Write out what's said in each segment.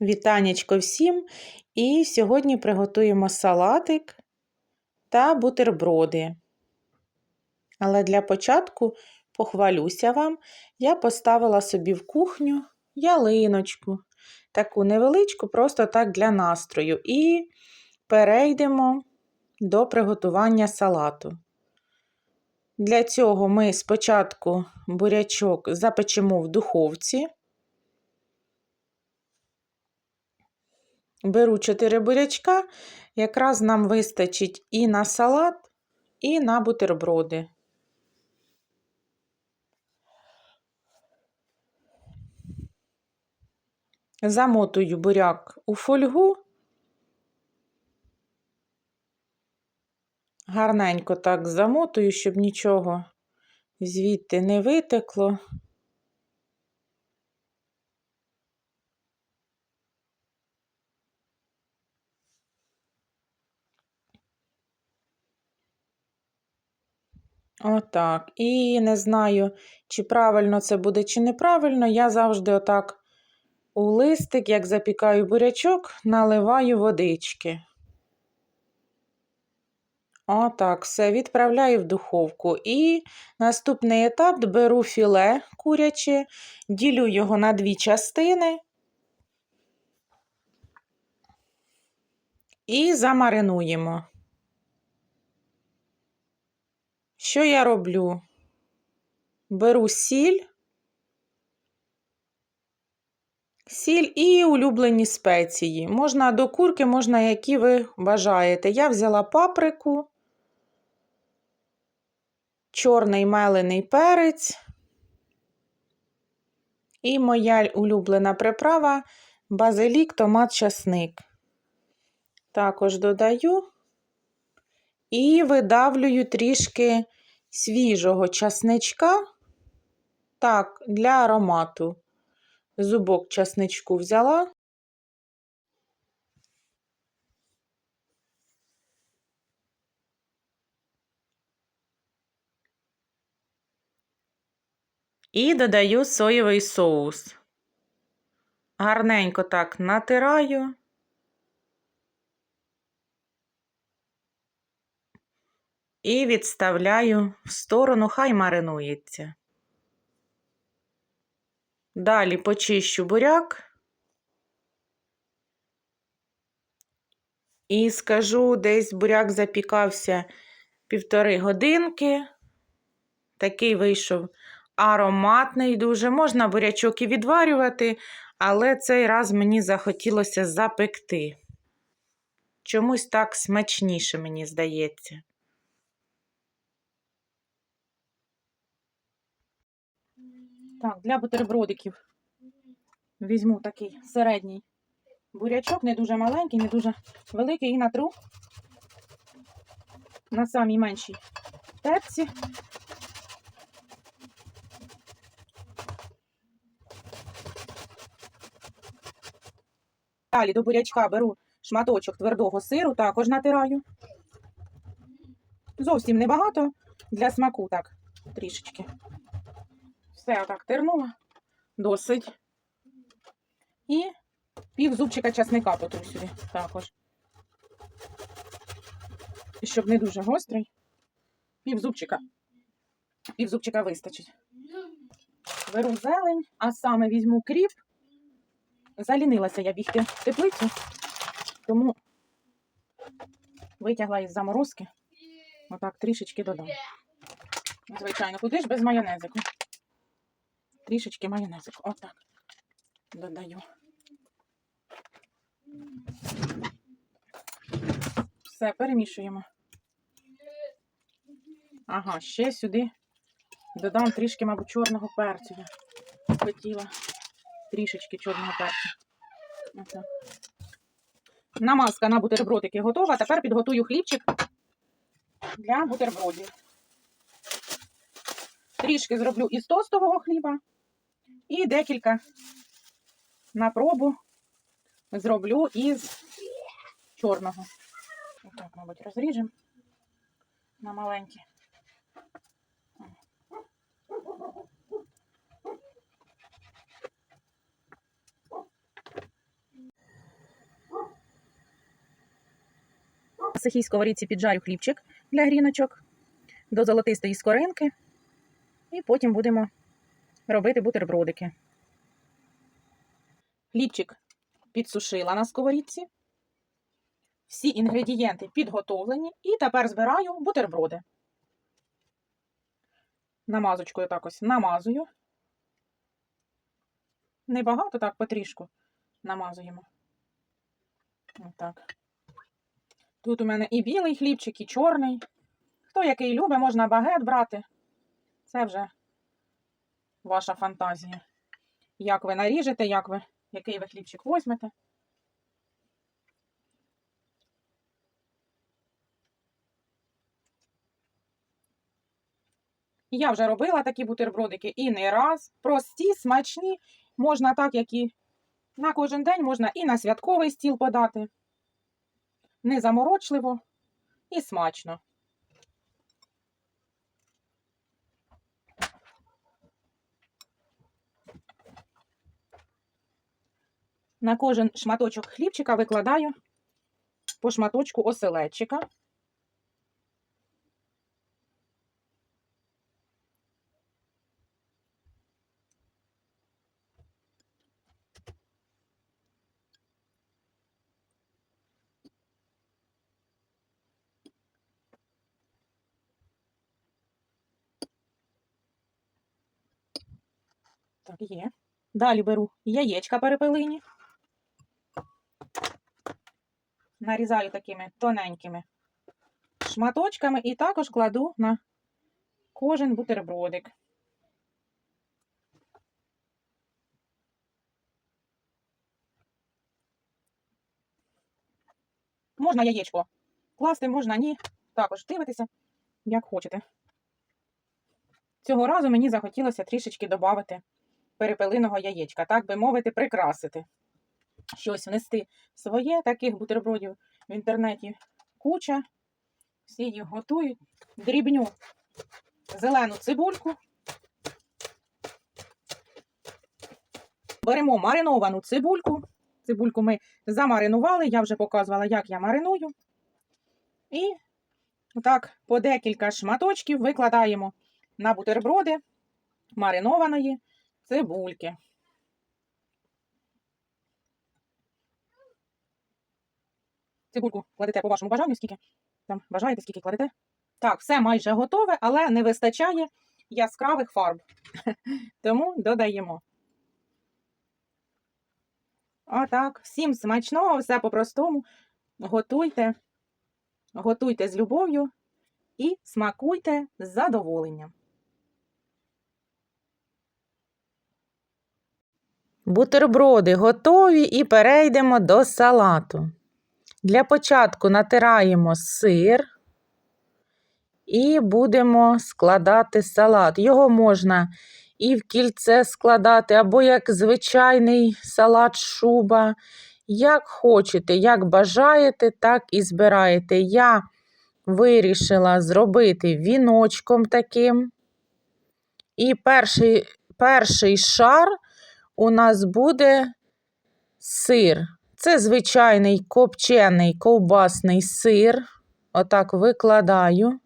Вітанечко всім! І сьогодні приготуємо салатик та бутерброди. Але для початку похвалюся вам, я поставила собі в кухню ялиночку, таку невеличку, просто так для настрою. І перейдемо до приготування салату. Для цього ми спочатку бурячок запечемо в духовці. Беру 4 бурячка, якраз нам вистачить і на салат, і на бутерброди. Замотую буряк у фольгу. Гарненько так замотую, щоб нічого звідти не витекло. Отак. І не знаю, чи правильно це буде, чи неправильно. Я завжди отак у листик, як запікаю бурячок, наливаю водички. Отак, все, відправляю в духовку. І наступний етап беру філе куряче, ділю його на дві частини і замаринуємо. Що я роблю? Беру сіль, сіль і улюблені спеції. Можна до курки, можна, які ви бажаєте. Я взяла паприку, чорний мелений перець. І моя улюблена приправа базилік, томат, часник. Також додаю і видавлюю трішки свіжого часничка. Так, для аромату. Зубок часничку взяла. І додаю соєвий соус. Гарненько так натираю. І відставляю в сторону, хай маринується. Далі почищу буряк. І скажу, десь буряк запікався півтори годинки. Такий вийшов ароматний дуже. Можна бурячок і відварювати, але цей раз мені захотілося запекти. Чомусь так смачніше, мені здається. Так, для бутербродиків візьму такий середній бурячок, не дуже маленький, не дуже великий, і натру на самій меншій терці. Далі до бурячка беру шматочок твердого сиру, також натираю. Зовсім небагато для смаку, так, трішечки. Все отак тернула, досить. І пів зубчика часника потру сюди також. І щоб не дуже гострий, пів зубчика. Пів зубчика вистачить. Беру зелень, а саме візьму кріп. Залінилася я бігти в теплицю, тому витягла із заморозки. Отак трішечки додам. Звичайно, куди ж без майонезику? Трішечки майонезику. Отак. Додаю. Все, перемішуємо. Ага, ще сюди додам трішки, мабуть, чорного перцю. Я хотіла трішечки чорного перцю. Отак. Намазка на бутербродики готова. Тепер підготую хлібчик для бутербродів. Трішки зроблю із тостового хліба. І декілька на пробу зроблю із чорного. Отак, мабуть, розріжемо на маленькі. В сухій сковорідці піджарю хлібчик для гріночок до золотистої скоринки, і потім будемо робити бутербродики. Хлібчик підсушила на сковорідці. Всі інгредієнти підготовлені. І тепер збираю бутерброди. Намазочкою так ось намазую. Небагато, так потрішку намазуємо. Отак. Тут у мене і білий хлібчик, і чорний. Хто який любить, можна багет брати. Це вже ваша фантазія. Як ви наріжете, як ви, який ви хлібчик візьмете. Я вже робила такі бутербродики і не раз. Прості, смачні. Можна так, як і на кожен день, можна і на святковий стіл подати. Незаморочливо і смачно. На кожен шматочок хлібчика викладаю по шматочку оселедчика. Так, є. Далі беру яєчка перепелині. Нарізаю такими тоненькими шматочками і також кладу на кожен бутербродик. Можна яєчко класти, можна ні. Також дивитися, як хочете. Цього разу мені захотілося трішечки додати перепелиного яєчка, так би мовити, прикрасити. Щось внести своє, таких бутербродів в інтернеті куча. Всі їх готують. Дрібню зелену цибульку. Беремо мариновану цибульку. Цибульку ми замаринували, я вже показувала, як я мариную. І так по декілька шматочків викладаємо на бутерброди маринованої цибульки. Цибульку кладете по вашому бажанню, скільки там бажаєте, скільки кладете. Так, все майже готове, але не вистачає яскравих фарб. Тому додаємо. Отак, всім смачного, все по-простому. Готуйте, готуйте з любов'ю і смакуйте з задоволенням. Бутерброди готові і перейдемо до салату. Для початку натираємо сир і будемо складати салат. Його можна і в кільце складати, або як звичайний салат шуба. Як хочете, як бажаєте, так і збираєте. Я вирішила зробити віночком таким. І перший, перший шар у нас буде сир. Це звичайний копчений ковбасний сир. Отак викладаю.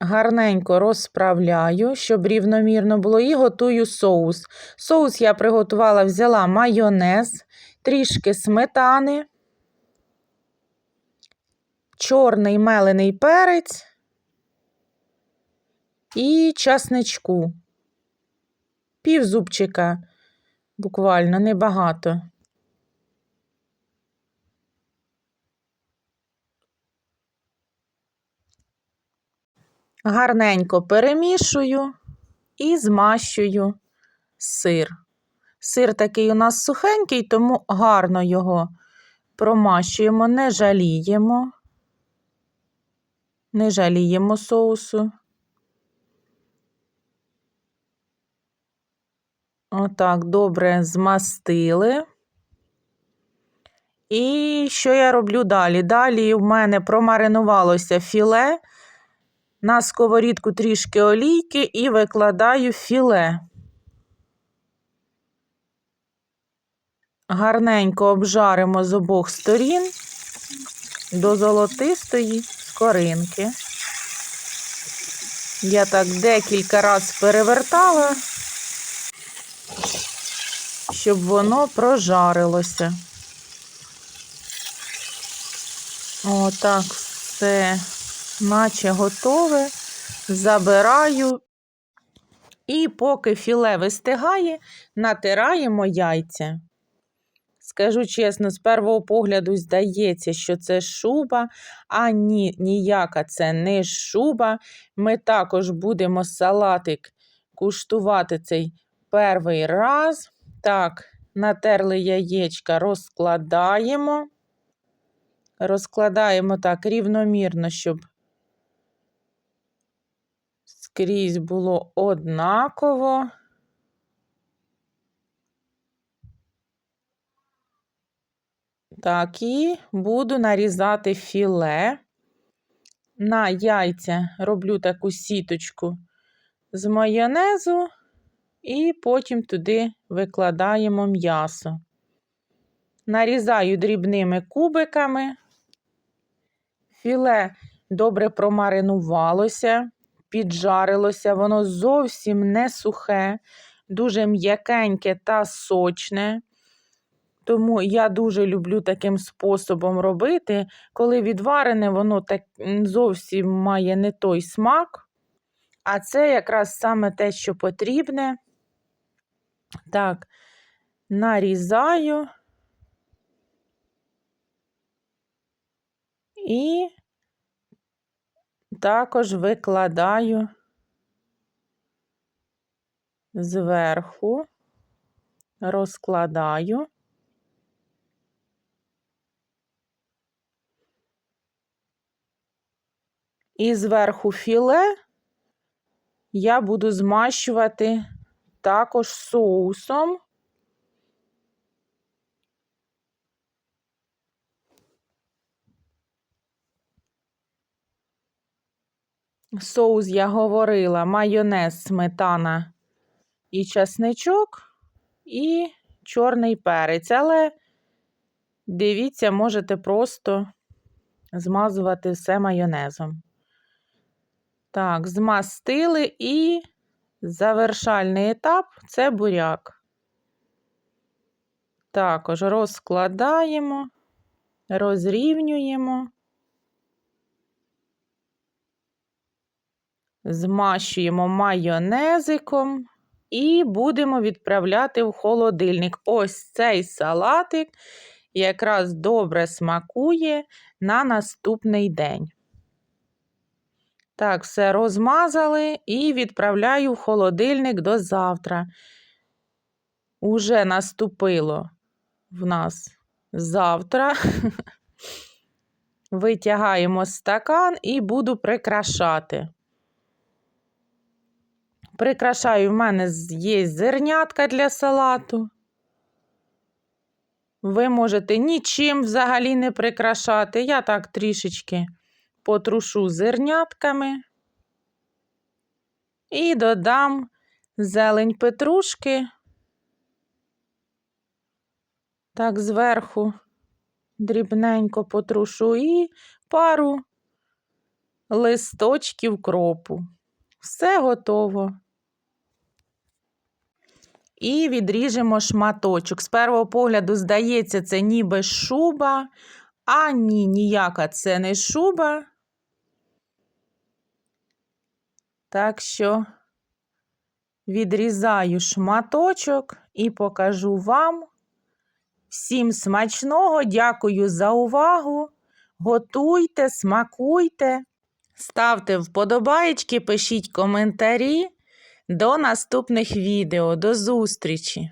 Гарненько розправляю, щоб рівномірно було, і готую соус. Соус я приготувала, взяла майонез, трішки сметани, чорний мелений перець і часничку. Пів зубчика, буквально небагато. Гарненько перемішую і змащую сир. Сир такий у нас сухенький, тому гарно його промащуємо, не жаліємо, не жаліємо соусу. Отак, добре змастили. І що я роблю далі? Далі в мене промаринувалося філе. На сковорідку трішки олійки і викладаю філе. гарненько обжаримо з обох сторін до золотистої скоринки. Я так декілька разів перевертала, щоб воно прожарилося. Отак все, наче готове. Забираю. І поки філе вистигає, натираємо яйця. Скажу чесно, з першого погляду здається, що це шуба, а ні, ніяка це не шуба. Ми також будемо салатик куштувати цей перший раз. Так, натерли яєчка, розкладаємо. Розкладаємо так рівномірно, щоб скрізь було однаково. Так, і буду нарізати філе. На яйця роблю таку сіточку з майонезу, і потім туди викладаємо м'ясо. Нарізаю дрібними кубиками. Філе добре промаринувалося, піджарилося, воно зовсім не сухе, дуже м'якеньке та сочне. Тому я дуже люблю таким способом робити. Коли відварене, воно так зовсім має не той смак. А це якраз саме те, що потрібне. Так, нарізаю і також викладаю зверху, розкладаю. І зверху філе я буду змащувати також соусом. Соус я говорила, майонез, сметана і часничок, і чорний перець. Але дивіться, можете просто змазувати все майонезом. Так, змастили і завершальний етап це буряк. Також розкладаємо, розрівнюємо, змащуємо майонезиком і будемо відправляти в холодильник. Ось цей салатик якраз добре смакує на наступний день. Так, все розмазали і відправляю в холодильник до завтра. Уже наступило в нас завтра. Витягаємо стакан і буду прикрашати. Прикрашаю, в мене є зернятка для салату. Ви можете нічим взагалі не прикрашати. Я так трішечки потрушу зернятками і додам зелень петрушки. Так, зверху дрібненько потрушу і пару листочків кропу. Все готово. І відріжемо шматочок. З першого погляду, здається, це ніби шуба, а ні, ніяка це не шуба. Так що відрізаю шматочок і покажу вам. Всім смачного, дякую за увагу. Готуйте, смакуйте, ставте вподобайки, пишіть коментарі. До наступних відео. До зустрічі!